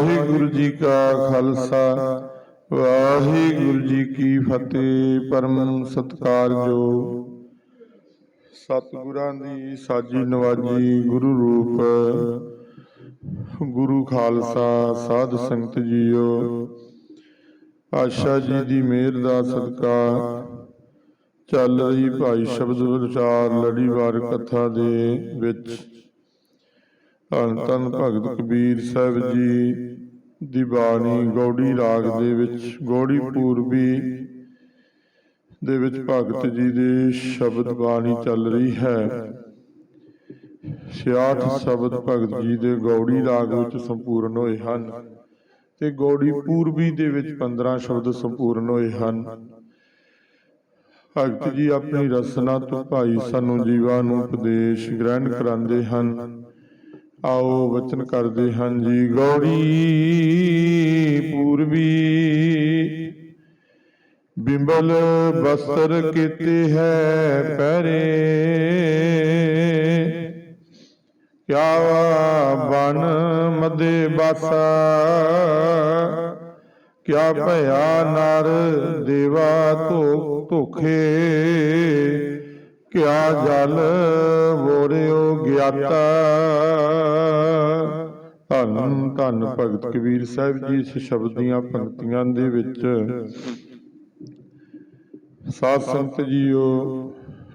ਵਾਹਿਗੁਰੂ ਜੀ ਕਾ ਖਾਲਸਾ, ਵਾਹਿਗੁਰੂ ਜੀ ਕੀ ਫਤਿਹ, ਪਰਮ ਸਤਕਾਰਯੋ ਸਤਿਗੁਰਾਂ ਦੀ ਸਾਜੀ ਨਵਾਜੀ ਗੁਰੂ ਰੂਪ, ਗੁਰੂ ਖਾਲਸਾ ਸਾਧ ਸੰਗਤ ਜੀਓ। ਆਸ਼ਾ ਜੀ ਦੀ ਮਿਹਰ ਦਾ ਸਦਕਾ, ਚੱਲ ਰਹੀ ਭਾਈ ਸ਼ਬਦ ਵਿਚਾਰ ਲੜੀਵਾਰ ਕਥਾ ਦੇ ਵਿੱਚ। ਧੰਨ ਧੰਨ ਭਗਤ ਕਬੀਰ ਸਾਹਿਬ ਜੀ ਦੀ ਬਾਣੀ ਗੌੜੀ ਰਾਗ ਦੇ ਵਿੱਚ, ਗੌੜੀ ਪੂਰਬੀ ਦੇ ਵਿੱਚ ਭਗਤ ਜੀ ਦੇ ਸ਼ਬਦ ਬਾਣੀ ਚੱਲ ਰਹੀ ਹੈ। 66 ਸ਼ਬਦ ਭਗਤ ਜੀ ਦੇ ਗੌੜੀ ਰਾਗ ਵਿੱਚ ਸੰਪੂਰਨ ਹੋਏ ਹਨ ਤੇ ਗੌੜੀ ਪੂਰਬੀ ਦੇ ਵਿੱਚ 15 ਸ਼ਬਦ ਸੰਪੂਰਨ ਹੋਏ ਹਨ। ਭਗਤ ਜੀ ਆਪਣੀ ਰਸਨਾ ਤੋਂ ਭਾਈ ਸਾਨੂੰ ਜੀਵਾਂ ਨੂੰ ਉਪਦੇਸ਼ ਗ੍ਰਹਿਣ ਕਰਾਉਂਦੇ ਹਨ। ਆਓ ਵਚਨ ਕਰਦੇ ਹਨ ਜੀ ਗੌੜੀ ਪੂਰਬੀ। ਬਿੰਬਲ ਬਸਤਰ ਕੀਤੇ ਹੈ ਪਹਿਰੇ ਕਿਆ ਬਨ ਮਦੇ ਬਾਸਾ। ਕਿਆ ਭਇਆ ਨਰ ਦੇਵਾ ਧੋ ਧੋਖੇ। ਕਿਆ ਜਲ ਵੋਰਿਓ ਗਿਆਤਾ। ਧੰਨ ਧੰਨ ਭਗਤ ਕਬੀਰ ਸਾਹਿਬ ਜੀ, ਇਸ ਸ਼ਬਦ ਦੀਆਂ ਪੰਕਤੀਆਂ ਦੇ ਵਿੱਚ। ਸਾਧ ਸੰਗਤ ਜੀਓ,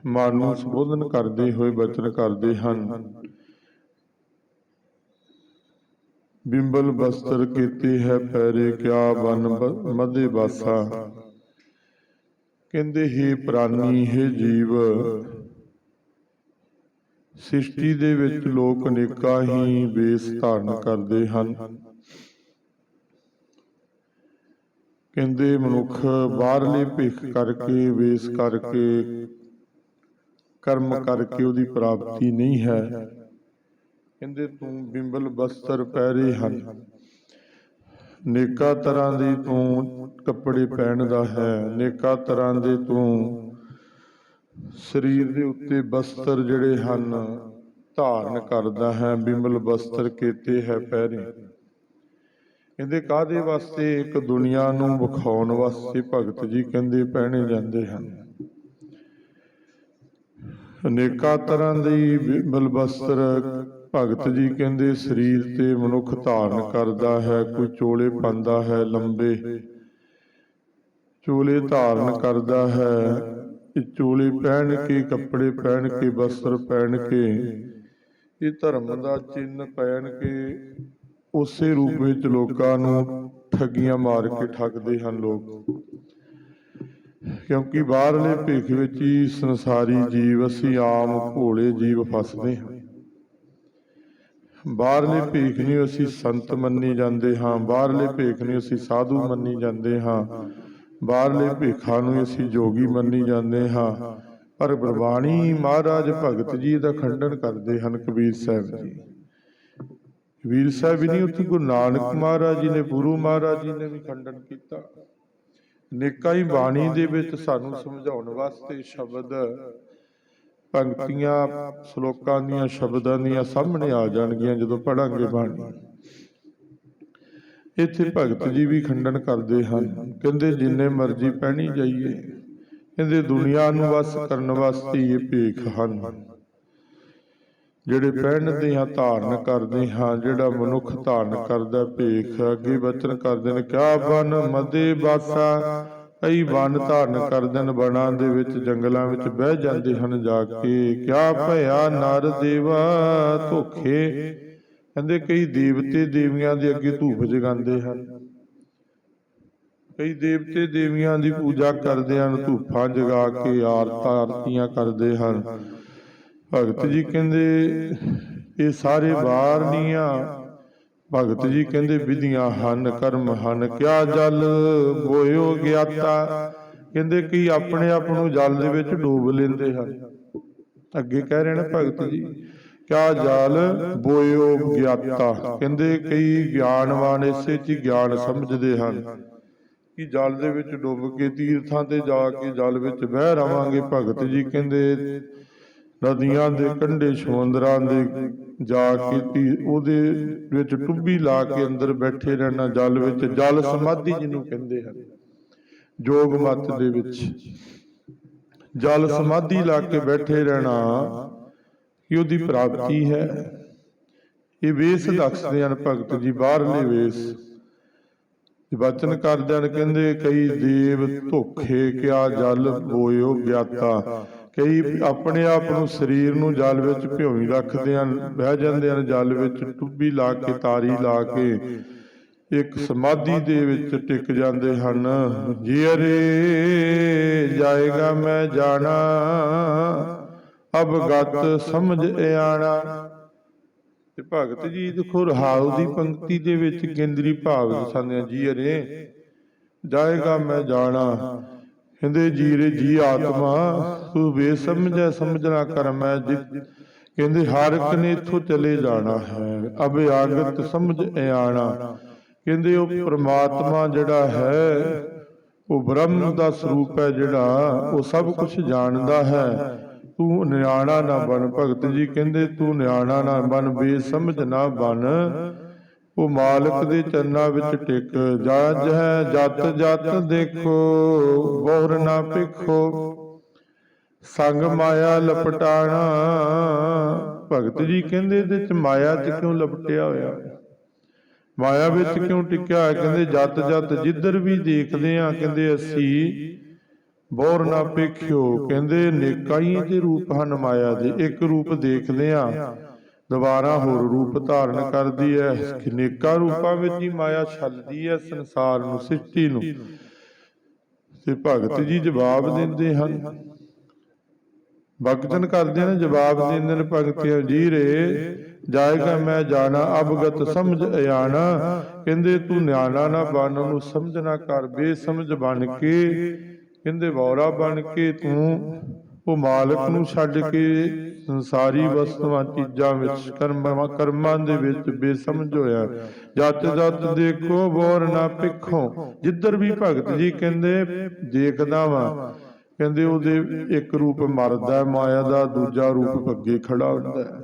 ਮਨ ਨੂੰ ਸੰਬੋਧਨ ਕਰਦੇ ਹੋਏ ਬਚਨ ਕਰਦੇ ਹਨ। ਬਿੰਬਲ ਬਸਤਰ ਕੀਤੇ ਹੈ ਪੈਰੇ, ਕਿਆ ਬਨ ਮਦੇ ਬਾਸਾ। ਕਹਿੰਦੇ, ਹੀ ਪ੍ਰਾਨੀ, ਹੈ ਜੀਵ, ਸ੍ਰਿਸ਼ਟੀ ਦੇ ਵਿੱਚ ਲੋਕ ਅਨੇਕਾਂ ਹੀ ਵੇਸ ਧਾਰਨ ਕਰਦੇ ਹਨ। ਕਹਿੰਦੇ, ਮਨੁੱਖ ਬਾਹਰਲੇ ਭਿੱਖ ਕਰਕੇ, ਵੇਸ ਕਰਕੇ, ਕਰਮ ਕਰਕੇ ਉਹਦੀ ਪ੍ਰਾਪਤੀ ਨਹੀਂ ਹੈ। ਕਹਿੰਦੇ, ਤੂੰ ਬਿੰਬਲ ਬਸਤਰ ਪਹਿਰੇ ਹਨ। ਨੇਕਾ ਤਰ੍ਹਾਂ ਦੀ ਤੂੰ ਕੱਪੜੇ ਪਹਿਨਦਾ ਹੈ, ਨੇਕਾ ਤਰ੍ਹਾਂ ਦੇ ਤੂੰ ਸਰੀਰ ਦੇ ਉੱਤੇ ਬਸਤਰ ਜਿਹੜੇ ਹਨ, ਧਾਰਨ ਕਰਦਾ ਹੈ, ਬਿਮਲ ਬਸਤਰ ਕੀਤੇ ਹੈ ਪਹਿਰੇ ਕਹਿੰਦੇ ਕਾਦੇ ਵਾਸਤੇ? ਇੱਕ ਦੁਨੀਆ ਨੂੰ ਵਿਖਾਉਣ ਵਾਸਤੇ ਭਗਤ ਜੀ ਕਹਿੰਦੇ ਪਹਿਨੇ ਜਾਂਦੇ ਹਨ। ਅਨੇਕਾਂ ਤਰ੍ਹਾਂ ਦੀ ਬਿਮਲ ਬਸਤਰ ਭਗਤ ਜੀ ਕਹਿੰਦੇ, ਸਰੀਰ ਤੇ ਮਨੁੱਖ ਧਾਰਨ ਕਰਦਾ ਹੈ, ਕੋਈ ਚੋਲੇ ਪਾਉਂਦਾ ਹੈ ਲੰਬੇ। ਚੋਲੇ ਧਾਰਨ ਕਰਦਾ ਹੈ, ਇਹ ਚੋਲੇ ਪਹਿਨ ਕੇ, ਕੱਪੜੇ ਪਹਿਨ ਕੇ ਬਸਤਰ ਪਹਿਨ ਕੇ, ਇਹ ਧਰਮ ਦਾ ਚਿੰਨ ਪਹਿਨ ਕੇ ਉਸੇ ਰੂਪ ਵਿੱਚ ਲੋਕਾਂ ਨੂੰ ਠੱਗੀਆਂ ਮਾਰ ਕੇ ਠੱਗਦੇ ਹਨ ਲੋਕ। ਕਿਉਂਕਿ ਬਾਹਰਲੇ ਭੇਖ ਵਿੱਚ ਹੀ ਸੰਸਾਰੀ ਜੀਵ, ਅਸੀਂ ਆਮ ਭੋਲੇ ਜੀਵ ਫਸਦੇ ਹਾਂ। ਬਾਹਰਲੇ ਭੇਖ ਨਹੀਂ ਅਸੀਂ ਸੰਤ ਮੰਨੀ ਜਾਂਦੇ ਹਾਂ, ਬਾਹਰਲੇ ਭੇਖ ਨਹੀਂ ਅਸੀਂ ਸਾਧੂ ਮੰਨੀ ਜਾਂਦੇ ਹਾਂ। ਬਾਹਰਲੇ ਭੇਖਾਂ ਨੂੰ ਅਸੀਂ ਜੋਗੀ ਮੰਨੀ ਜਾਂਦੇ ਹਾਂ। ਪਰ ਗੁਰਬਾਣੀ ਮਹਾਰਾਜ ਭਗਤ ਜੀ ਦਾ ਖੰਡਨ ਕਰਦੇ ਹਨ ਕਬੀਰ ਸਾਹਿਬ ਜੀ। ਕਬੀਰ ਸਾਹਿਬ ਹੀ ਨਹੀਂ ਉੱਥੇ ਗੁਰੂ ਨਾਨਕ ਮਹਾਰਾਜ ਜੀ ਨੇ, ਗੁਰੂ ਮਹਾਰਾਜ ਜੀ ਨੇ ਵੀ ਖੰਡਨ ਕੀਤਾ। ਨੇਕਾਂ ਹੀ ਬਾਣੀ ਦੇ ਵਿੱਚ ਸਾਨੂੰ ਸਮਝਾਉਣ ਵਾਸਤੇ ਸ਼ਬਦ ਪੰਕਤੀਆਂ ਸ਼ਲੋਕਾਂ ਦੀਆਂ, ਸ਼ਬਦਾਂ ਦੀਆਂ ਸਾਹਮਣੇ ਆ ਜਾਣਗੀਆਂ ਜਦੋਂ ਪੜਾਂਗੇ ਬਾਣੀ। ਇੱਥੇ ਭਗਤ ਜੀ ਵੀ ਖੰਡਨ ਕਰਦੇ ਹਨ। ਕਹਿੰਦੇ, ਜਿੰਨੇ ਮਰਜ਼ੀ ਪਹਿਣੀ ਜਾਈਏ, ਕਹਿੰਦੇ, ਦੁਨੀਆ ਨੂੰ ਵਸ ਕਰਨ ਵਾਸਤੇ ਇਹ ਭੇਖ ਹਨ। ਜਿਹੜੇ ਪਹਿਨਦੇ ਹਾਂ, ਧਾਰਨ ਕਰਦੇ ਹਾਂ, ਜਿਹੜਾ ਮਨੁੱਖ ਧਾਰਨ ਕਰਦਾ, ਭੇਖ ਅੱਗੇ ਬਚਨ ਕਰਦੇ ਨੇ, ਕਿਆ ਬਨ ਮਦੇ ਬਾਸਾ ਕਈ ਬਨ ਧਾਰਨ ਕਰਦੇ ਬਣਾ ਦੇ ਵਿੱਚ ਜੰਗਲਾਂ ਵਿੱਚ ਬਹਿ ਜਾਂਦੇ ਹਨ ਜਾ ਕੇ। ਕਿਆ ਭਇਆ ਨਰ ਦੇਵਾ ਧੋਖੇ। ਕਹਿੰਦੇ ਕਈ ਦੇਵਤੇ ਦੇਵੀਆਂ ਦੇ ਅੱਗੇ ਧੂਪ ਜਗਾਉਂਦੇ ਹਨ। ਕਈ ਦੇਵਤੇ ਦੇਵੀਆਂ ਦੀ ਪੂਜਾ ਕਰਦੇ ਹਨ, ਧੂਪਾਂ ਜਗਾ ਕੇ ਆਰਤਾਂ ਆਰਤੀਆਂ ਕਰਦੇ ਹਨ। ਭਗਤ ਜੀ ਕਹਿੰਦੇ, ਇਹ ਸਾਰੇ ਬਾਹਰਲੀਆਂ ਭਗਤ ਜੀ ਕਹਿੰਦੇ, ਵਿਧੀਆਂ ਹਨ, ਕਰਮ ਹਨ, ਕਿਆ ਜਲ ਬੋਇਓ ਗਿਆਤਾ? ਕਹਿੰਦੇ ਕੀ ਆਪਣੇ ਆਪ ਨੂੰ ਜਲ ਦੇ ਵਿੱਚ ਡੂਬ ਲੈਂਦੇ ਹਨ। ਅੱਗੇ ਕਹਿ ਰਹੇ ਨੇ ਭਗਤ ਜੀ, ਕਿਆ ਜਲ ਬੋਇਓ ਗਿਆਤਾ? ਕਹਿੰਦੇ ਕਈ ਗਿਆਨਵਾਨ ਇਸੇ ਚ ਗਿਆਨ ਸਮਝਦੇ ਹਨ ਕਿ ਜਲ ਦੇ ਵਿੱਚ ਡੁੱਬ ਕੇ ਤੀਰਥਾਂ ਤੇ ਜਾ ਕੇ ਜਲ ਵਿੱਚ ਬਹਿ ਰਵਾਂਗੇ, ਭਗਤ ਜੀ ਕਹਿੰਦੇ ਨਦੀਆਂ ਦੇ ਕੰਢੇ ਸਮੁੰਦਰਾਂ ਦੇ ਜਾ ਕੇ ਉਹਦੇ ਵਿੱਚ ਟੁੱਬੀ ਲਾ ਕੇ ਅੰਦਰ ਬੈਠੇ ਰਹਿਣਾ, ਜਲ ਵਿੱਚ, ਜਲ ਸਮਾਧੀ ਜਿਹਨੂੰ ਕਹਿੰਦੇ ਹਨ, ਜੋਗ ਮਤ ਦੇ ਵਿੱਚ। ਜਲ ਸਮਾਧੀ ਲਾ ਕੇ ਬੈਠੇ ਰਹਿਣਾ ਕਿ ਉਹਦੀ ਪ੍ਰਾਪਤੀ ਹੈ। ਇਹ ਵੇਸ ਦੱਸਦੇ ਹਨ ਭਗਤ ਜੀ, ਬਾਹਰਲੇ ਵੇਸ। ਵਚਨ ਕਰਦਿਆਂ ਕਹਿੰਦੇ ਕਈ ਦੇਵ ਧੋਖੇ ਕਿਆ ਜਲ ਬੋਇਓ ਗਿਆਤਾ ਕਈ ਆਪਣੇ ਆਪ ਨੂੰ ਸਰੀਰ ਨੂੰ ਜਲ ਵਿੱਚ ਭਿਉਈ ਰੱਖਦੇ ਹਨ, ਬਹਿ ਜਾਂਦੇ ਹਨ, ਜਲ ਵਿੱਚ ਟੁੱਬੀ ਲਾ ਕੇ, ਤਾਰੀ ਲਾ ਕੇ, ਇੱਕ ਸਮਾਧੀ ਦੇ ਵਿੱਚ ਟਿਕ ਜਾਂਦੇ ਹਨ। ਜੀਰੇ ਜਾਏਗਾ ਮੈਂ ਜਾਣਾ ਅਬ ਗਤ ਸਮਝ ਆਣਾ ਤੇ ਭਗਤ ਜੀ ਦੇਖੋ, ਰਹਾਉ ਦੀ ਪੰਕਤੀ ਦੇ ਵਿੱਚ ਕੇਂਦਰੀ ਭਾਵ ਦਸਾਂਦੇ ਜੀ ਅਰੇ ਜਾਏਗਾ ਮੈਂ ਜਾਣਾ। ਕਹਿੰਦੇ ਜੀਰੇ ਜੀ ਆਤਮਾ, ਤੂੰ ਬੇਸਮਝੈ ਸਮਝਣਾ ਕਰ ਜਿ। ਕਹਿੰਦੇ ਹਰ ਇੱਕ ਨੇ ਇੱਥੋਂ ਚਲੇ ਜਾਣਾ ਹੈ, ਅਬ ਸਮਝ ਆਣਾ ਕਹਿੰਦੇ ਉਹ ਪ੍ਰਮਾਤਮਾ ਜਿਹੜਾ ਹੈ, ਉਹ ਬ੍ਰਹਮ ਦਾ ਸਰੂਪ ਹੈ ਜਿਹੜਾ, ਉਹ ਸਭ ਕੁਝ ਜਾਣਦਾ ਹੈ। ਤੂੰ ਨਿਆਣਾ ਨਾ ਬਣ ਭਗਤ ਜੀ, ਕਹਿੰਦੇ ਤੂੰ ਨਿਆਣਾ ਨਾ ਬਣ, ਬੇਸਮਝ ਨਾ ਬਣ। ਉਹ ਮਾਲਕ ਦੇ ਚਰਨਾਂ ਵਿੱਚ ਟਿਕ। ਜਜ ਹੈ ਜਤ ਜਤ ਦੇਖੋ ਬੋਰ ਨਾ ਪਿਖੋ ਸੰਗ ਮਾਇਆ ਲਪਟਾਣਾ। ਭਗਤ ਜੀ ਕਹਿੰਦੇ ਇਹਦੇ ਚ ਮਾਇਆ ਚ ਕਿਉਂ ਲਪਟਿਆ ਹੋਇਆ? ਮਾਇਆ ਵਿੱਚ ਕਿਉਂ ਟਿਕਿਆ? ਹੋਇਆ ਕਹਿੰਦੇ ਜਤ ਜਤ ਜਿੱਧਰ ਵੀ ਦੇਖਦੇ ਆ ਕਹਿੰਦੇ ਅਸੀਂ ਬੋਰ ਨਾ ਪੇਖਿਓ ਕਹਿੰਦੇ ਨੇਕਾਈ ਦੇ ਰੂਪ ਹਨ ਮਾਇਆ ਦੇ। ਇੱਕ ਰੂਪ ਦੇਖਦੇ ਆ ਦੁਬਾਰਾ ਹੋਰ ਰੂਪ ਧਾਰਨ ਕਰਦੀ ਹੈ ਨੇਕਾ ਰੂਪਾਂ ਵਿੱਚ ਹੀ ਮਾਇਆ ਛਲਦੀ ਹੈ ਸੰਸਾਰ ਨੂੰ, ਸ੍ਰਿਸ਼ਟੀ ਨੂੰ। ਤੇ ਭਗਤ ਜੀ ਜਵਾਬ ਦਿੰਦੇ ਹਨ। ਭਗਤਨ ਕਰਦੇ ਨੇ ਜਵਾਬ ਦਿੰਦੇ ਨੇ ਭਗਤਿਓ ਜੀਰੇ, ਜਾਏਗਾ ਮੈਂ ਜਾਣਾ ਅਬਗਤ ਸਮਝ ਆਣਾ ਕਹਿੰਦੇ, ਤੂੰ ਨਿਆਣਾ ਨਾ ਬਣ, ਉਹਨੂੰ ਸਮਝਣਾ ਕਰ, ਬੇਸਮਝ ਬਣ ਕੇ। ਕਹਿੰਦੇ, ਵੌਰਾ ਬਣ ਕੇ ਤੂੰ ਉਹ ਮਾਲਕ ਨੂੰ ਛੱਡ ਕੇ ਸੰਸਾਰੀ ਵਸਤੂਆਂ ਚੀਜ਼ਾਂ ਵਿੱਚ ਕਰਮਾਂ ਕਰਮਾਂ ਦੇ ਵਿੱਚ ਬੇਸਮਝ ਹੋਇਆ। ਜਤ ਜਤ ਦੇਖੋ ਬੋਰ ਨਾ ਪਿੱਖੋਂ ਜਿੱਧਰ ਵੀ ਭਗਤ ਜੀ ਕਹਿੰਦੇ ਦੇਖਦਾ ਵਾਂ। ਕਹਿੰਦੇ ਉਹਦੇ ਇੱਕ ਰੂਪ ਮਰਦਾ ਮਾਇਆ ਦਾ ਦੂਜਾ ਰੂਪ ਅੱਗੇ ਖੜਾ ਹੁੰਦਾ ਹੈ।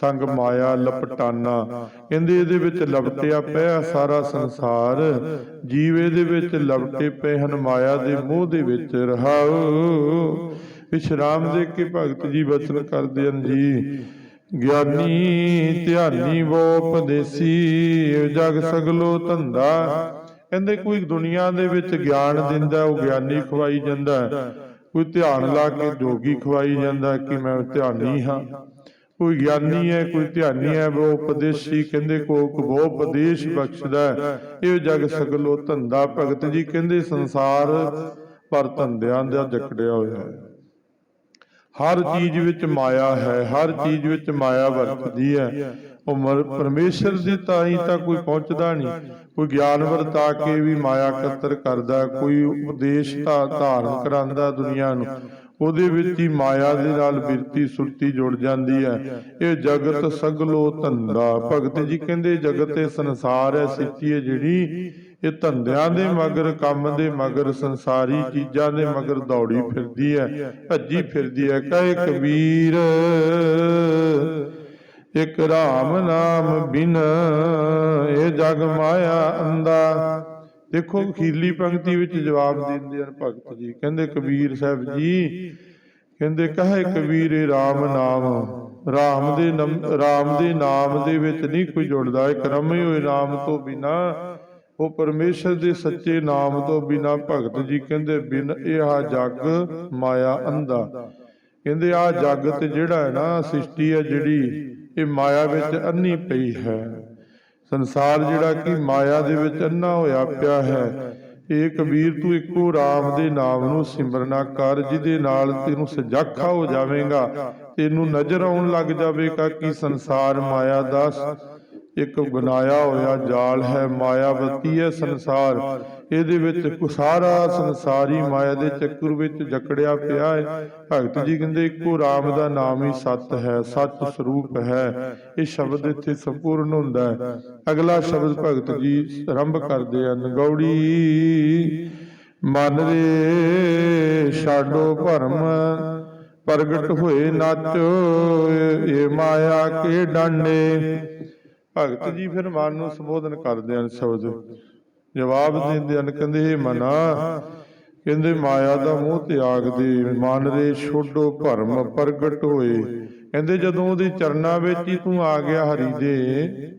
ਸੰਗ ਮਾਇਆ ਲਪਟਾਨਾ। ਕਹਿੰਦੇ ਇਹਦੇ ਵਿੱਚ ਲਪਟਿਆ ਪਿਆ ਸਾਰਾ ਸੰਸਾਰ। ਜੀਵ ਇਹਦੇ ਵਿੱਚ ਲਪਟੇ ਪਏ ਹਨ ਮਾਇਆ ਦੇ ਮੋਹ ਦੇ ਵਿੱਚ ਰਹਾਉ ਵਿਸ਼ਰਾਮ ਦੇ ਕੇ ਭਗਤ ਜੀ ਬਚਨ ਕਰਦੇ ਹਨ ਜੀ। ਗਿਆਨੀ ਧਿਆਨੀ ਵੋ ਉਪਦੇਸੀ, ਜਗ ਸਗਲੋ ਧੰਦਾ। ਕਹਿੰਦੇ ਕੋਈ ਦੁਨੀਆ ਦੇ ਵਿੱਚ ਗਿਆਨ ਦਿੰਦਾ, ਉਹ ਗਿਆਨੀ ਖਵਾਈ ਜਾਂਦਾ। ਕੋਈ ਧਿਆਨ ਲਾ ਕੇ ਜੋਗੀ ਖਵਾਈ ਜਾਂਦਾ ਕਿ ਮੈਂ ਧਿਆਨੀ ਹਾਂ। ਕੋਈ ਗਿਆਨੀ ਹੈ, ਕੋਈ ਧਿਆਨੀ ਹੈ ਉਹ ਉਪਦੇਸ਼ੀ। ਕਹਿੰਦੇ ਕੋ ਉਹ ਉਪਦੇਸ਼ ਬਖਸ਼ਦਾ ਇਹ ਜਗ ਸਗਲੋ ਧੰਦਾ। ਭਗਤ ਜੀ ਕਹਿੰਦੇ ਸੰਸਾਰ ਪਰ ਧੰਦਿਆਂ ਦਾ ਜਕੜਿਆ ਹੋਇਆ ਹੈ। ਹਰ ਚੀਜ਼ ਵਿੱਚ ਮਾਇਆ ਹੈ ਹਰ ਚੀਜ਼ ਵਿੱਚ ਮਾਇਆ ਵਰਤਦੀ ਹੈ। ਉਹ ਪਰਮੇਸ਼ਰ ਦੇ ਤਾਈ ਤਾਂ ਕੋਈ ਪਹੁੰਚਦਾ ਨਹੀਂ। ਕੋਈ ਗਿਆਨ ਵਰਤਾ ਕੇ ਵੀ ਮਾਇਆ ਕਤਰ ਕਰਦਾ ਕੋਈ ਉਪਦੇਸ਼ ਦਾ ਧਾਰਨ ਕਰਾਂਦਾ ਦੁਨੀਆ ਨੂੰ। ਉਹਦੇ ਵਿੱਚ ਹੀ ਮਾਇਆ ਦੇ ਨਾਲ ਬਿਰਤੀ ਸੁਰਤੀ ਜੁੜ ਜਾਂਦੀ ਹੈ। ਇਹ ਜਗਤ ਸਗਲੋ ਧੰਦਾ। ਭਗਤ ਜੀ ਕਹਿੰਦੇ ਜਗਤ ਇਹ ਸੰਸਾਰ ਹੈ ਸਿੱਟੀ ਹੈ ਜਿਹੜੀ ਇਹ ਧੰਦਿਆਂ ਦੇ ਮਗਰ ਕੰਮ ਦੇ ਮਗਰ ਸੰਸਾਰੀ ਚੀਜ਼ਾਂ ਦੇ ਮਗਰ ਦੌੜੀ ਫਿਰਦੀ ਹੈ ਭੱਜੀ ਫਿਰਦੀ ਹੈ ਕਹੇ ਕਬੀਰ। ਇਕ ਰਾਮ ਨਾਮ ਬਿਨ ਇਹ ਜਗ ਮਾਇਆ ਅੰਦਾ ਦੇਖੋ ਅਖੀਰਲੀ ਪੰਕਤੀ ਵਿੱਚ ਜਵਾਬ ਦਿੰਦੇ ਹਨ ਭਗਤ ਜੀ। ਕਹਿੰਦੇ ਕਬੀਰ ਸਾਹਿਬ ਜੀ ਕਹਿੰਦੇ ਕਹੇ ਕਬੀਰ ਇਹ ਰਾਮ ਨਾਮ। ਰਾਮ ਦੇ ਨਮ- ਰਾਮ ਦੇ ਨਾਮ ਦੇ ਵਿੱਚ ਨਹੀਂ ਕੋਈ ਜੁੜਦਾ। ਇੱਕ ਰਮੇ ਹੋਏ ਨਾਮ ਤੋਂ ਬਿਨਾ। ਉਹ ਪਰਮੇਸ਼ਰ ਦੇ ਸੱਚੇ ਨਾਮ ਤੋਂ ਬਿਨਾ ਭਗਤ ਜੀ ਕਹਿੰਦੇ, ਬਿਨ ਇਹ ਆ ਜਗ ਮਾਇਆ ਅੰਧਾ। ਕਹਿੰਦੇ ਆ ਜਗ ਤੇ ਜਿਹੜਾ ਹੈ ਨਾ, ਸ੍ਰਿਸ਼ਟੀ ਹੈ ਜਿਹੜੀ, ਇਹ ਮਾਇਆ ਵਿੱਚ ਅੰਨੀ ਪਈ ਹੈ। ਸੰਸਾਰ ਜਿਹੜਾ ਕਿ ਮਾਇਆ ਦੇ ਵਿੱਚ ਅੰਨਾ ਹੋਇਆ ਪਿਆ ਹੈ। ਇਹ ਕਬੀਰ ਤੂੰ ਇੱਕੋ ਰਾਮ ਦੇ ਨਾਮ ਨੂੰ ਸਿਮਰਨਾ ਕਰ, ਜਿਹਦੇ ਨਾਲ ਤੈਨੂੰ ਸਜਾਖਾ ਹੋ ਜਾਵੇਗਾ, ਤੈਨੂੰ ਨਜ਼ਰ ਆਉਣ ਲੱਗ ਜਾਵੇਗਾ ਕਿ ਸੰਸਾਰ ਮਾਇਆ ਦਾ ਇੱਕ ਬਣਾਇਆ ਹੋਇਆ ਜਾਲ ਹੈ, ਮਾਇਆਵਤੀ ਹੈ ਸੰਸਾਰ। ਇਹਦੇ ਵਿੱਚ ਸਾਰਾ ਸੰਸਾਰੀ ਮਾਇਆ ਦੇ ਚੱਕਰ ਵਿੱਚ ਜਕੜਿਆ ਪਿਆ ਹੈ। ਭਗਤ ਜੀ ਕਹਿੰਦੇ, ਇੱਕੋ ਰਾਮ ਦਾ ਨਾਮ ਹੀ ਸਤ ਹੈ, ਸਤ ਸਰੂਪ ਹੈ। ਇਹ ਸ਼ਬਦ ਇੱਥੇ ਸੰਪੂਰਨ ਹੁੰਦਾ ਹੈ। ਅਗਲਾ ਸ਼ਬਦ ਭਗਤ ਜੀ ਆਰੰਭ ਕਰਦੇ ਹਨ। ਗੌੜੀ, ਮਨ ਰੇ ਛਾਡੋ ਭਰਮ, ਪ੍ਰਗਟ ਹੋਏ ਨਾਚੋ, ਇਹ ਮਾਇਆ ਕੇ ਡਾਂਡੇ। ਭਗਤ ਜੀ ਫਿਰ ਮਨ ਨੂੰ ਸੰਬੋਧਨ ਕਰਦੇ ਹਨ ਸ਼ਬਦ। ਜਵਾਬ ਦਿੰਦੇ ਹਨ, ਕਹਿੰਦੇ ਮਨਾ, ਕਹਿੰਦੇ, ਮਾਇਆ ਦਾ ਮੋਹ ਤਿਆਗ ਦੇ ਮਨ ਰੇ ਛੋਡੋ ਭਰਮ ਪ੍ਰਗਟ ਹੋਏ। ਕਹਿੰਦੇ, ਜਦੋਂ ਉਹਦੇ ਚਰਨਾਂ ਵਿੱਚ ਹੀ ਤੂੰ ਆ ਗਿਆ ਹਰੀ ਦੇ,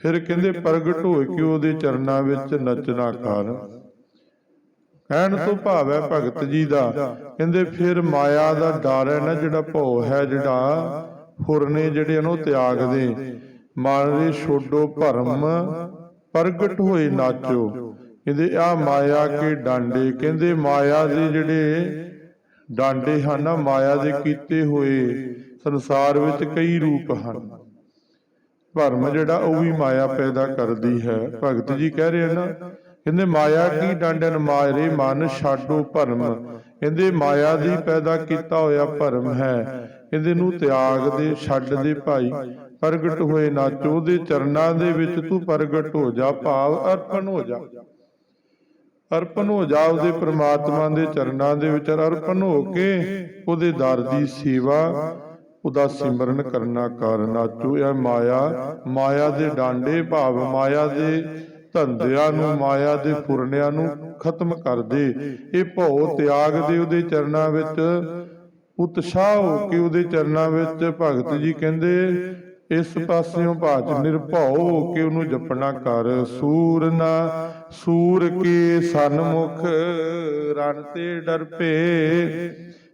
ਫਿਰ ਕਹਿੰਦੇ, ਪ੍ਰਗਟ ਹੋਏ ਕੇ ਉਹਦੇ ਚਰਨਾਂ ਵਿੱਚ ਨੱਚਣਾ ਕਰ। ਕਹਿਣ ਤੋਂ ਭਾਵ ਹੈ ਭਗਤ ਜੀ ਦਾ, ਕਹਿੰਦੇ, ਫਿਰ ਮਾਇਆ ਦਾ ਡਰ ਹੈ ਨਾ ਜਿਹੜਾ ਭਉ ਹੈ ਜਿਹੜਾ ਫੁਰਨੇ ਜਿਹੜੇ ਹਨ ਉਹ ਤਿਆਗ ਦੇ ਮਨ ਦੇ ਛੋਡੋ ਭਰਮ ਪ੍ਰਗਟ ਹੋਏ ਨਾਚੋ। ਕਹਿੰਦੇ ਆ ਮਾਇਆ ਕੇ ਡਾਂਡੇ। ਕਹਿੰਦੇ ਮਾਇਆ ਦੇ ਜਿਹੜੇ ਡਾਂਡੇ ਹਨ ਮਾਇਆ ਦੇ ਕੀਤੇ ਹੋਏ ਸੰਸਾਰ ਵਿੱਚ ਕਈ ਰੂਪ ਹਨ। ਭਰਮ ਜਿਹੜਾ ਉਹ ਵੀ ਮਾਇਆ ਪੈਦਾ ਕਰਦੀ ਹੈ। ਭਗਤ ਜੀ ਕਹਿ ਰਹੇ ਨਾ ਕਹਿੰਦੇ ਮਾਇਆ ਕੀ ਡਾਂਡਨ ਮਾਰੇ ਮਨ ਛਾਡੋ ਭਰਮ। ਕਹਿੰਦੇ ਮਾਇਆ ਦੀ ਪੈਦਾ ਕੀਤਾ ਹੋਇਆ ਭਰਮ ਹੈ। ਕਹਿੰਦੇ ਨੂੰ ਤਿਆਗ ਦੇ ਛੱਡ ਦੇ ਭਾਈ। ਪ੍ਰਗਟ ਹੋਏ ਨਾਚੋ ਦੇ ਚਰਨਾਂ ਦੇ ਵਿੱਚ ਤੂੰ ਪ੍ਰਗਟ ਹੋ ਜਾ, ਭਾਵ ਅਰਪਣ ਹੋ ਜਾ। ਅਰਪਣ ਹੋ ਜਾ ਉਹਦੇ ਪ੍ਰਮਾਤਮਾ ਦੇ ਚਰਨਾਂ ਦੇ ਵਿੱਚ ਅਰਪਣ ਹੋ ਕੇ ਉਹਦੇ ਦਰ ਦੀ ਸੇਵਾ, ਉਹਦਾ ਸਿਮਰਨ ਕਰਨਾ ਕਰ ਨਾਚੋ। ਇਹ ਮਾਇਆ ਮਾਇਆ ਦੇ ਡਾਂਡੇ ਭਾਵ ਮਾਇਆ ਦੇ ਧੰਦਿਆਂ ਨੂੰ, ਮਾਇਆ ਦੇ ਫੁਰਨਿਆਂ ਨੂੰ ਖਤਮ ਕਰ ਦੇ। ਇਹ ਭਉ ਤਿਆਗ ਦੇ ਉਹਦੇ ਚਰਨਾਂ ਵਿੱਚ, ਉਤਸ਼ਾਹ ਹੋ ਕੇ ਉਹਦੇ ਚਰਨਾਂ ਵਿੱਚ ਭਗਤ ਜੀ ਕਹਿੰਦੇ ਇਸ ਪਾਸਿਓਂ ਭਾਜ ਨਿਰਭਉ ਕੇ ਉਹਨੂੰ ਜਪਣਾ ਕਰ। ਸੂਰ ਨਾ ਸੂਰ ਕੇ ਸਨਮੁਖ ਰਨ ਤੇ ਡਰਪੇ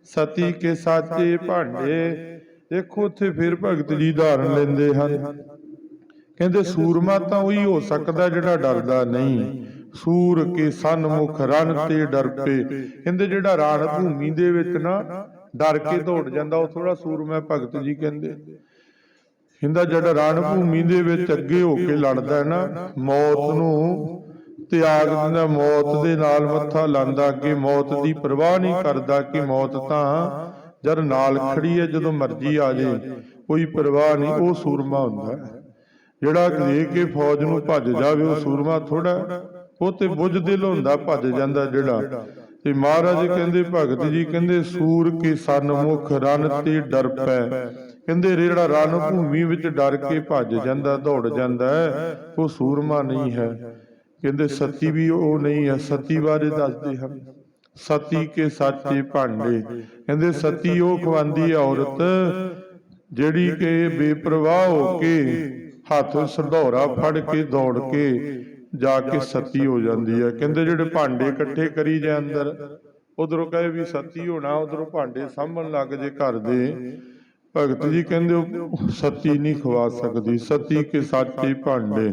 ਸਤੀ ਕੇ ਸਾਚੇ ਭਾਂਡੇ। ਦੇਖੋ ਉੱਥੇ ਫਿਰ ਭਗਤ ਜੀ ਧਾਰਨ ਲੈਂਦੇ ਹਨ। ਕਹਿੰਦੇ ਸੂਰਮਾ ਤਾਂ ਉਹੀ ਹੋ ਸਕਦਾ ਜਿਹੜਾ ਡਰਦਾ ਨਹੀਂ। ਸੂਰ ਕੇ ਸਨਮੁਖ ਰਨ ਤੇ ਡਰਪੇ ਕਹਿੰਦੇ ਜਿਹੜਾ ਰਾਣ ਭੂਮੀ ਦੇ ਵਿੱਚ ਨਾ ਡਰ ਕੇ ਦੌੜ ਜਾਂਦਾ ਉਹ ਥੋੜਾ ਸੂਰਮਾ ਭਗਤ ਜੀ ਕਹਿੰਦੇ। ਕਹਿੰਦਾ ਜਿਹੜਾ ਰਣ ਭੂਮੀ ਦੇ ਵਿੱਚ ਅੱਗੇ ਹੋ ਕੇ ਲੜਦਾ ਹੈ ਨਾ, ਮੌਤ ਨੂੰ ਤਿਆਗ ਦਿੰਦਾ ਮੌਤ ਦੇ ਨਾਲ ਮੱਥਾ ਲਾਂਦਾ ਅੱਗੇ, ਮੌਤ ਦੀ ਪਰਵਾਹ ਨਹੀਂ ਕਰਦਾ ਕਿ ਮੌਤ ਤਾਂ ਜਦ ਨਾਲ ਖੜੀ ਹੈ, ਜਦੋਂ ਮਰਜ਼ੀ ਆ ਜੇ, ਕੋਈ ਪਰਵਾਹ ਨਹੀਂ, ਉਹ ਸੂਰਮਾ ਹੁੰਦਾ ਹੈ। ਜਿਹੜਾ ਦੇ ਕੇ ਫੌਜ ਨੂੰ ਭੱਜ ਜਾਵੇ, ਉਹ ਸੂਰਮਾ ਥੋੜਾ ਉਹ ਤੇ ਬੁੱਝ ਦਿਲ ਹੁੰਦਾ ਭੱਜ ਜਾਂਦਾ ਜਿਹੜਾ। ਤੇ ਮਹਾਰਾਜ ਕਹਿੰਦੇ, ਭਗਤ ਜੀ ਕਹਿੰਦੇ, ਸੂਰ ਕੇ ਸਨਮੁਖ ਰਨ ਤੇ ਡਰ ਕਹਿੰਦੇ ਰੇੜਾ ਜਿਹੜਾ ਨੂੰ ਭੂਮੀ ਵਿੱਚ ਡਰ ਕੇ ਭੱਜ ਜਾਂਦਾ, ਦੌੜ ਜਾਂਦਾ ਉਹ ਸੂਰਮਾ ਨਹੀਂ ਹੈ। ਕਹਿੰਦੇ ਸਤੀ ਵੀ ਉਹ ਨਹੀਂ ਹੈ, ਸਤੀ ਬਾਰੇ ਦੱਸਦੇ ਹਨ। ਸਤੀ ਕੇ ਸਾਚੇ ਭਾਂਡੇ। ਕਹਿੰਦੇ ਸਤੀ ਉਹ ਖਵਾਂਦੀ ਹੈ ਔਰਤ, ਜਿਹੜੀ ਕਿ ਬੇਪਰਵਾਹ ਹੋ ਕੇ ਹੱਥ ਸੰਧੌਰਾ ਫੜ ਕੇ ਦੌੜ ਕੇ ਜਾ ਕੇ ਸਤੀ ਹੋ ਜਾਂਦੀ ਹੈ। ਕਹਿੰਦੇ ਜਿਹੜੇ ਭਾਂਡੇ ਇਕੱਠੇ ਕਰੀ ਜੇ ਅੰਦਰ ਉਧਰੋਂ ਕਹੇ ਵੀ ਸਤੀ ਹੋਣਾ, ਉਧਰੋਂ ਭਾਂਡੇ ਸਾਂਭਣ ਲੱਗ ਜੇ ਘਰ ਦੇ। ਭਗਤ ਜੀ ਕਹਿੰਦੇ ਉਹ ਸਤੀ ਨਹੀਂ ਖਵਾ ਸਕਦੀ, ਸਤੀ ਕੇ ਸਾਚੇ ਭਾਂਡੇ।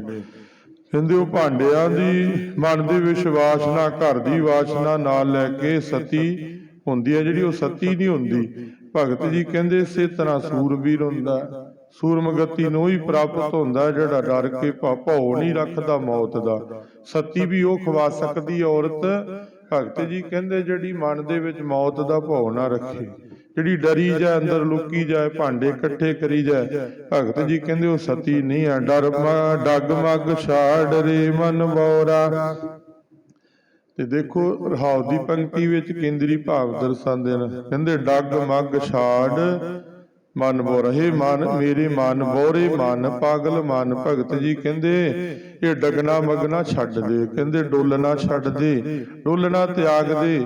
ਕਹਿੰਦੇ ਉਹ ਭਾਂਡਿਆਂ ਦੀ ਮਨ ਦੇ ਵਿਸ਼ਵਾਸ ਨਾਲ ਘਰ ਦੀ ਵਾਸਨਾ ਨਾਲ ਲੈ ਕੇ ਸਤੀ ਹੁੰਦੀ ਹੈ, ਜਿਹੜੀ ਉਹ ਸਤੀ ਨਹੀਂ ਹੁੰਦੀ। ਭਗਤ ਜੀ ਕਹਿੰਦੇ ਇਸੇ ਤਰ੍ਹਾਂ ਸੂਰਬੀਰ ਹੁੰਦਾ ਸੂਰਮਗਤੀ ਨੂੰ ਹੀ ਪ੍ਰਾਪਤ ਹੁੰਦਾ ਜਿਹੜਾ ਡਰ ਕੇ ਭਾ- ਭਉ ਨਹੀਂ ਰੱਖਦਾ ਮੌਤ ਦਾ। ਸਤੀ ਵੀ ਉਹ ਖਵਾ ਸਕਦੀ ਔਰਤ। ਭਗਤ ਜੀ ਕਹਿੰਦੇ ਜਿਹੜੀ ਮਨ ਦੇ ਵਿੱਚ ਮੌਤ ਦਾ ਭਉ ਨਾ ਰੱਖੇ। ਜਿਹੜੀ ਡਰੀ ਜਾ ਅੰਦਰ ਲੁਕੀ ਜਾਏ, ਭਾਂਡੇ ਇਕੱਠੇ ਕਰੀ ਜਾਏ। ਭਗਤ ਜੀ ਕਹਿੰਦੇ ਉਹ ਸਤੀ ਨਹੀਂ ਹੈ ਡਰ ਮ- ਡਗ ਛਾੜ ਰੇ ਮਨ ਬੋਰਾ। ਤੇ ਦੇਖੋ, ਰਹਾਉ ਦੀ ਪੰਕਤੀ ਵਿੱਚ ਕੇਂਦਰੀ ਭਾਵ ਦਰਸਾਉਂਦੇ ਨੇ। ਕਹਿੰਦੇ, ਡਗ ਮਗ ਛਾੜ ਮਨ ਬੋਰਹੇ ਮਨ, ਮੇਰੇ ਮਨ ਬੋਰੇ, ਮਨ ਪਾਗਲ, ਮਨ ਭਗਤ ਜੀ ਕਹਿੰਦੇ, ਇਹ ਡਗਨਾ ਮਗਣਾ ਛੱਡ ਦੇ। ਕਹਿੰਦੇ, ਡੋਲਣਾ ਛੱਡ ਦੇ। ਡੋਲਣਾ ਤਿਆਗ ਦੇ।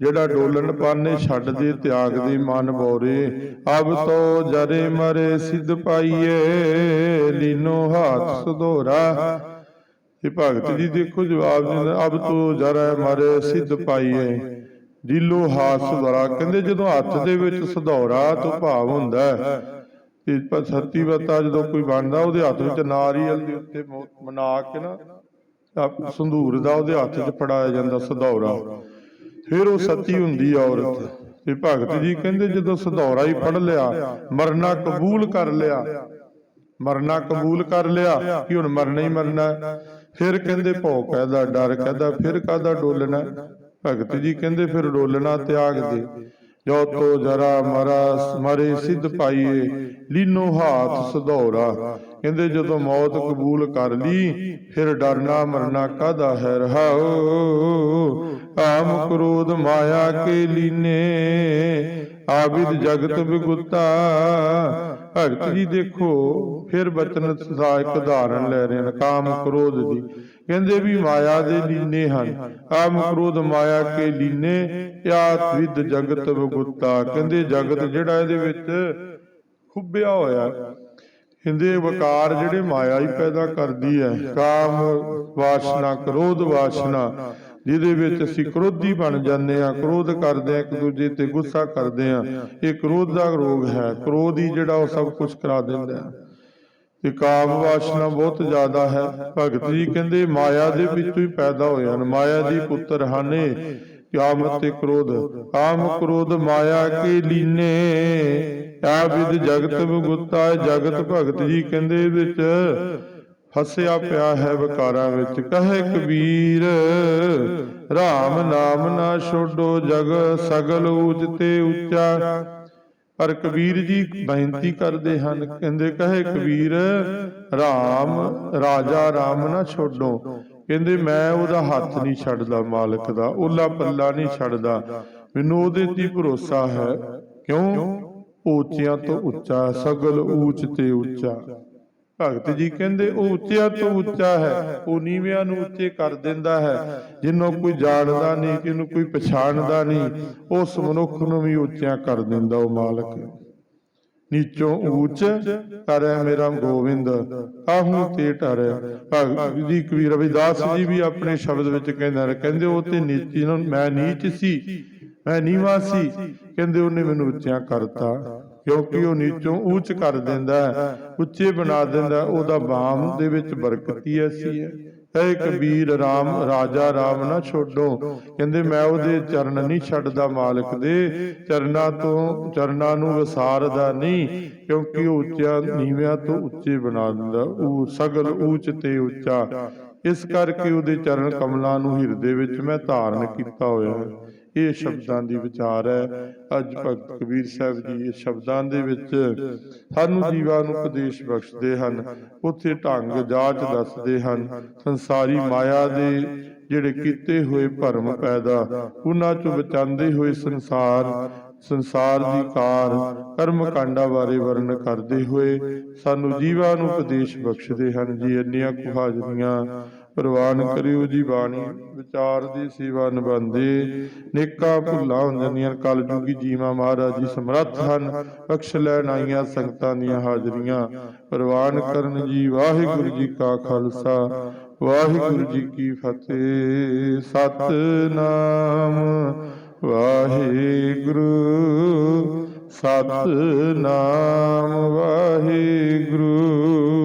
ਜਿਹੜਾ ਡੋਲਣ ਪਾਨੇ ਛੱਡ ਦੇ ਤਿਆਗ ਦੇ ਮਨ ਬੋਰੇ। ਅਬ ਤੋ ਜਰੇ ਮਰੇ ਸਿੱਧ ਪਾਈਏ, ਲੀਨੋ ਹੱਥ ਸੁਧੋਰਾ। ਇਹ ਭਗਤ ਜੀ ਦੇਖੋ ਜਵਾਬ ਦਿੰਦਾ ਅਬ ਤੋ ਜਰਾ ਮਰੇ ਸਿੱਧ ਪਾਈਏ ਦਿਲੋ ਹਾਸ ਵਰਾ ਕਹਿੰਦੇ ਜਦੋਂ ਹੱਥ ਦੇ ਵਿੱਚ ਸਧੌਰਾ, ਤੋਂ ਭਾਵ ਹੁੰਦਾ ਹੈ ਤੇ ਪਰ ਸੱਤੀ ਵਤਾ ਜਦੋਂ ਕੋਈ ਬਣਦਾ, ਉਹਦੇ ਹੱਥ ਵਿੱਚ ਨਾਰੀਅਲ ਦੇ ਉੱਤੇ ਮਨਾ ਕੇ ਨਾ ਸੰਧੂਰ ਦਾ ਉਹਦੇ ਹੱਥ 'ਚ ਫੜਾਇਆ ਜਾਂਦਾ ਸਧੌਰਾ। ਫਿਰ ਉਹ ਸਤੀ ਹੁੰਦੀ ਔਰਤ। ਤੇ ਭਗਤ ਜੀ ਕਹਿੰਦੇ ਜਦੋਂ ਸਧੌਰਾ ਹੀ ਫੜ ਲਿਆ, ਮਰਨਾ ਕਬੂਲ ਕਰ ਲਿਆ। ਮਰਨਾ ਕਬੂਲ ਕਰ ਲਿਆ ਕਿ ਹੁਣ ਮਰਨਾ ਹੀ ਮਰਨਾ ਫਿਰ ਕਹਿੰਦੇ ਭੌ ਕਾਹਦਾ, ਡਰ ਕਾਹਦਾ, ਫਿਰ ਕਾਹਦਾ ਡੋਲਣਾ ਭਗਤ ਜੀ ਕਹਿੰਦੇ ਫਿਰ ਡੋਲਣਾ ਤਿਆਗ ਦੇ। ਜੋ ਤੋ ਜਰਾ ਮਰਾ, ਮਰੇ ਸਿੱਧ ਪਾਈਏ, ਲੀਨੋ ਹਾਥ ਸਧੌਰਾ। ਕਹਿੰਦੇ ਜਦੋਂ ਮੌਤ ਕਬੂਲ ਕਰ ਲਈ ਫਿਰ ਡਰਨਾ ਮਰਨਾ ਕਾਹਦਾ ਹੈ ਰਹਾਓ? ਕਾਮ ਕ੍ਰੋਧ ਮਾਇਆ ਕੇ ਲੀਨੇ ਆਬਿਦ ਜਗਤ ਬਿਗੁਤਾ ਭਗਤ ਜੀ ਦੇਖੋ ਫਿਰ ਬਚਨ ਦਾ ਇੱਕ ਉਦਾਹਰਣ ਲੈ ਰਹੇ ਨੇ ਕਾਮ ਕ੍ਰੋਧ ਦੀ। ਕਹਿੰਦੇ ਵੀ ਮਾਇਆ ਦੇ ਲੀਨੇ ਹਨ। ਕਾਮ ਕ੍ਰੋਧ ਮਾਇਆ ਕੇ ਲੀਨੇ ਯਾ ਵਿਦ ਜਗਤ ਬਿਗੁਤਾ ਕਹਿੰਦੇ ਜਗਤ ਜਿਹੜਾ ਇਹਦੇ ਵਿੱਚ ਖੁੱਬਿਆ ਹੋਇਆ। ਹੈ। ਕਹਿੰਦੇ ਵਕਾਰ ਜਿਹੜੇ ਮਾਇਆ ਹੀ ਪੈਦਾ ਕਰਦੀ ਹੈ। ਕਾਮ ਵਾਸ਼ਨਾ ਕ੍ਰੋਧ ਵਾਸ਼ਨਾ। ਜਿਹਦੇ ਵਿੱਚ ਅਸੀਂ ਕ੍ਰੋਧੀ ਬਣ ਜਾਂਦੇ ਆ ਕ੍ਰੋਧ ਕਰਦੇ ਆ ਇੱਕ ਦੂਜੇ ਤੇ ਗੁੱਸਾ ਕਰਦੇ ਆ ਇਹ ਕ੍ਰੋਧ ਦਾ ਰੋਗ ਹੈ। ਕ੍ਰੋਧ ਹੀ ਜਿਹੜਾ ਉਹ ਸਭ ਕੁਝ ਕਰਾ ਦਿੰਦਾ ਹੈ। ਤੇ ਕਾਮ ਵਾਸ਼ਨਾ ਬਹੁਤ ਜ਼ਿਆਦਾ ਹੈ। ਭਗਤ ਜੀ ਕਹਿੰਦੇ ਮਾਇਆ ਦੇ ਵਿੱਚੋਂ ਹੀ ਪੈਦਾ ਹੋਏ ਹਨ। ਮਾਇਆ ਦੀ ਪੁੱਤਰ ਹਾਨੇ ਕਾਮ ਤੇ ਕ੍ਰੋਧ। ਕਾਮ ਕ੍ਰੋਧ ਮਾਇਆ ਕੇ ਲੀਨੇ। ਆ ਵਿਦ ਜਗਤ ਬਗੁੱਤਾ ਜਗਤ ਭਗਤ ਜੀ ਕਹਿੰਦੇ ਇਹਦੇ ਵਿੱਚ ਫਸਿਆ ਪਿਆ ਹੈ ਵਿਕਾਰਾਂ ਵਿੱਚ, ਕਹੇ ਕਬੀਰ RAM ਨਾਮ ਨਾ ਛੋਡੋ ਜਗ, ਸਗਲ ਊਚ ਤੇ ਉੱਚਾ। ਪਰ ਕਬੀਰ ਜੀ ਬੇਨਤੀ ਕਰਦੇ ਹਨ, ਕਹਿੰਦੇ ਕਹੇ ਕਬੀਰ RAM ਰਾਜਾ RAM ਨਾ ਛੋਡੋ। ਕਹਿੰਦੇ ਮੈਂ ਉਹਦਾ ਹੱਥ ਨਹੀਂ ਛੱਡਦਾ ਮਾਲਕ ਦਾ, ਉਹਲਾ ਪੱਲਾ ਨਹੀਂ ਛੱਡਦਾ। ਮੈਨੂੰ ਉਹਦੇ ਤੇ ਭਰੋਸਾ ਹੈ। ਕਿਉਂ? ਉੱਚਿਆਂ ਤੋਂ ਉੱਚਾ, ਸਗਲ ਉੱਚ ਤੇ ਉੱਚਾ। ਭਗਤ ਜੀ ਕਹਿੰਦੇ, ਉਹ ਉੱਚਿਆਂ ਤੋਂ ਉੱਚਾ ਹੈ, ਉਹ ਨੀਵਿਆਂ ਨੂੰ ਉੱਚੇ ਕਰ ਦਿੰਦਾ ਹੈ। ਜਿਹਨੂੰ ਕੋਈ ਜਾਣਦਾ ਨਹੀਂ, ਜਿਹਨੂੰ ਕੋਈ ਪਛਾਣਦਾ ਨਹੀਂ, ਉਸ ਮਨੁੱਖ ਨੂੰ ਵੀ ਉੱਚਿਆਂ ਕਰ ਦਿੰਦਾ ਉਹ ਮਾਲਕ। ਨੀਚੋਂ ਉੱਚ ਕਰੈ ਮੇਰਾ ਗੋਬਿੰਦ ਆਹੂ ਤੇ ਟਰੈ ਭਗਤ ਜੀ ਕਬੀਰ ਰਵਿਦਾਸ ਜੀ ਵੀ ਆਪਣੇ ਸ਼ਬਦ ਵਿੱਚ ਕਹਿੰਦੇ ਨੇ, ਕਹਿੰਦੇ ਉਹ ਤੇ ਨੀਚੀ ਨੂੰ ਮੈਂ ਨੀਚ ਸੀ ਮੈਂ ਨੀਵਾਂ ਸੀ ਕਹਿੰਦੇ ਉਹਨੇ ਮੈਨੂੰ ਉੱਚਿਆਂ ਕਰਤਾ, ਕਿਉਂਕਿ ਉਹ ਨੀਚੋਂ ਉੱਚ ਕਰ ਦਿੰਦਾ ਉੱਚੇ ਬਣਾ ਦਿੰਦਾ ਉਹਦਾ ਬਾਮ ਦੇ ਵਿੱਚ ਬਰਕਤ ਐਸੀ ਹੈ। ਕਹੇ ਕਬੀਰ RAM ਰਾਜਾ RAM ਨਾ ਛੋਡੋ, ਕਹਿੰਦੇ ਮੈਂ ਉਹਦੇ ਚਰਨ ਨਹੀਂ ਛੱਡਦਾ ਮਾਲਕ ਦੇ, ਚਰਨਾਂ ਤੋਂ, ਚਰਨਾਂ ਨੂੰ ਵਿਸਾਰਦਾ ਨਹੀਂ ਕਿਉਂਕਿ ਉਹ ਉੱਚਿਆਂ, ਨੀਵਿਆਂ ਤੋਂ ਉੱਚੇ ਬਣਾ ਦਿੰਦਾ, ਉਹ ਸਗਲ ਉੱਚ ਤੇ ਉੱਚਾ। ਇਸ ਕਰਕੇ ਉਹਦੇ ਚਰਨ ਕਮਲਾਂ ਨੂੰ ਹਿਰਦੇ ਵਿੱਚ ਮੈਂ ਧਾਰਨ ਕੀਤਾ ਹੋਇਆ ਹੈ। ਇਹ ਸ਼ਬਦਾਂ ਦੀ ਵਿਚਾਰ ਹੈ। ਅੱਜ ਭਗਤ ਕਬੀਰ ਸਾਹਿਬ ਜੀ ਇਹ ਸ਼ਬਦਾਂ ਦੇ ਵਿੱਚ ਸਾਨੂੰ ਜੀਵਾਂ ਨੂੰ ਉਪਦੇਸ਼ ਬਖਸ਼ਦੇ ਹਨ। ਉੱਥੇ ਢੰਗ ਜਾਚ ਦੱਸਦੇ ਹਨ। ਸੰਸਾਰੀ ਮਾਇਆ ਦੇ ਜਿਹੜੇ ਕੀਤੇ ਹੋਏ ਭਰਮ ਪੈਦਾ, ਉਹਨਾਂ ਚੋਂ ਬਚਾਉਂਦੇ ਹੋਏ ਸੰਸਾਰ ਸੰਸਾਰ ਦੀ ਕਾਰ ਕਰਮ ਕਾਂਡਾਂ ਬਾਰੇ ਵਰਣ ਕਰਦੇ ਹੋਏ ਸਾਨੂੰ ਜੀਵਾਂ ਨੂੰ ਉਪਦੇਸ਼ ਬਖਸ਼ਦੇ ਹਨ। ਜੀ ਇੰਨੀਆਂ ਕੁਹਾਜਰੀਆਂ ਪ੍ਰਵਾਨ ਕਰਿਓ ਜੀ ਬਾਣੀ ਵਿਚਾਰ ਦੀ ਸੇਵਾ ਨਿਭਾਉਂਦੇ। ਨੇਕਾਂ ਭੁੱਲਾਂ ਹੁੰਦੀਆਂ ਕਲ ਜੁਗੀ ਜੀਵਾ ਮਹਾਰਾਜ ਜੀ ਸਮਰੱਥ ਹਨ। ਬਖਸ਼ ਲੈਣ ਆਈਆਂ ਸੰਗਤਾਂ ਦੀਆਂ ਹਾਜ਼ਰੀਆਂ। ਪ੍ਰਵਾਨ ਕਰਨ ਜੀ ਵਾਹਿਗੁਰੂ ਜੀ ਕਾ ਖਾਲਸਾ। ਵਾਹਿਗੁਰੂ ਜੀ ਕੀ ਫਤਿਹ। ਸਤਨਾਮ ਵਾਹਿਗੁਰੂ। ਸਤਨਾਮ ਵਾਹਿਗੁਰੂ।